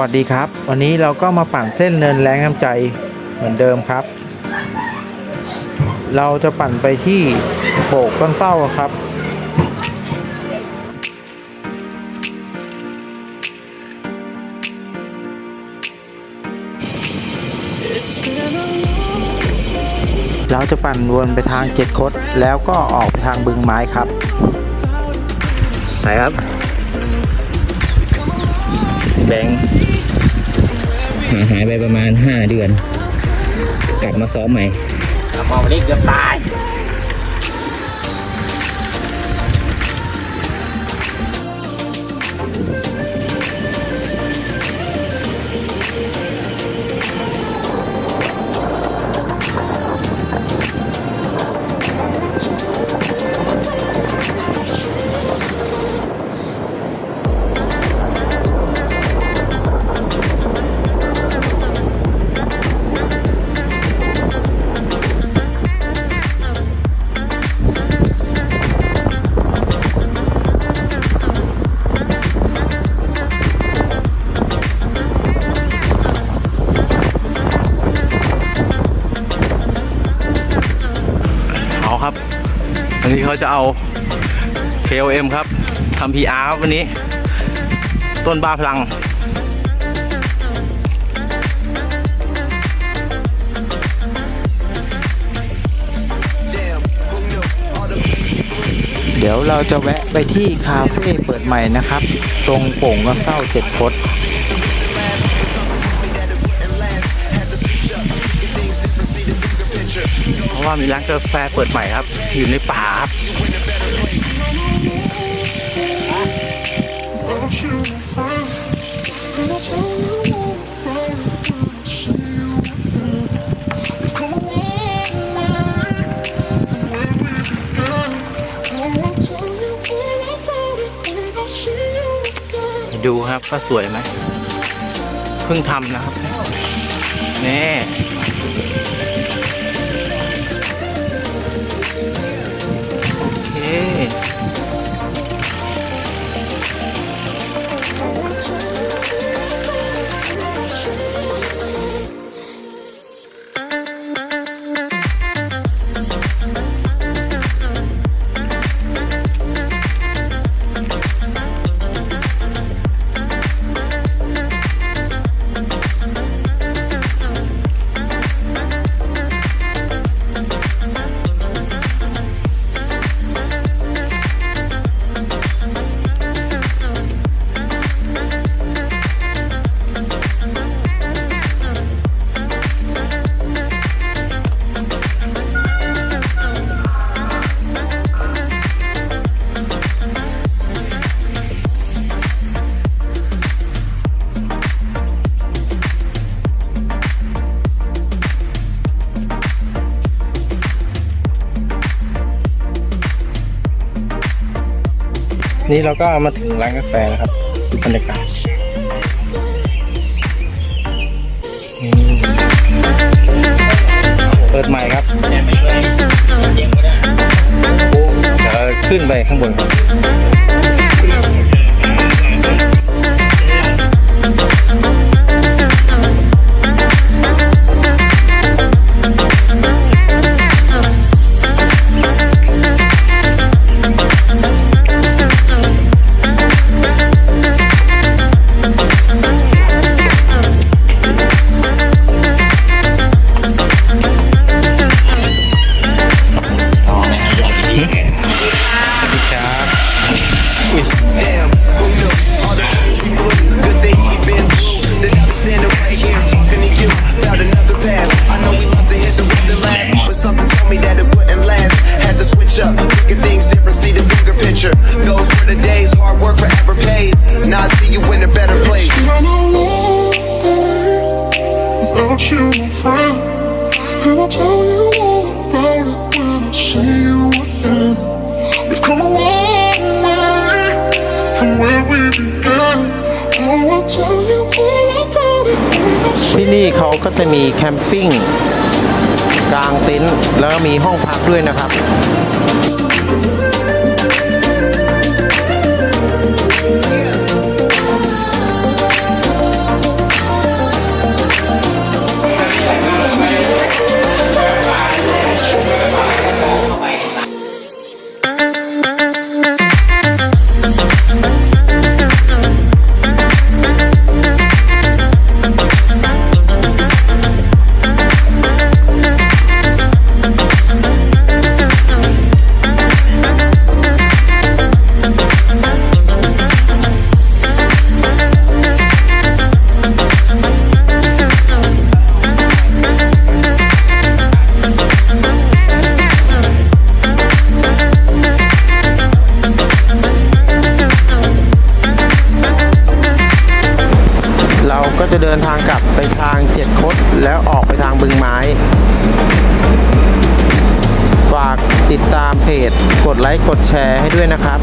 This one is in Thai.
วัสดีครับ วันนี้เราก็มาปั่นเส้นเนินแรงน้ำใจเหมือนเดิมครับ เราจะปั่นไปที่โบกต้นเศร้าครับ เราจะปั่นวนไปทางเจ็ดคดแล้วก็ออกไปทางบึงไม้ครับไหนครับแบงค์ หาหายไปประมาณ 5 เดือน กลับมาซ้อมใหม่มองไปนี่เกือบตาย วันนี้เขาจะเอา KOM ครับทำ PR ครับวันนี้ ต้นบ้าพลัง เดี๋ยวเราจะแวะไปที่คาเฟ่เปิดใหม่นะครับ ตรงโป่งกระเศร้าเจ็ดคด ว่ามีร้านกาแฟเปิดใหม่ครับ อยู่ในป่าครับดูครับว่าสวยไหมเพิ่งทำนะครับ นี่ นี่เราก็มาถึงร้านกาแฟนะครับบรรยากาศเปิดใหม่ครับเดี๋ยวขึ้นไปข้างบนครับ and I tell you all about it when I see you again. We've come a long way from where we began. Oh, I'll tell you all about it when I see ที่นี่เขาก็จะมีแคมปิ้งกลางเต็นท์แล้วก็มีห้องพักด้วยนะครับ จะเดินทางกลับไปทางเจ็ดคดแล้วออกไปทางบึงไม้ ฝากติดตามเพจ กดไลค์ กดแชร์ให้ด้วยนะครับ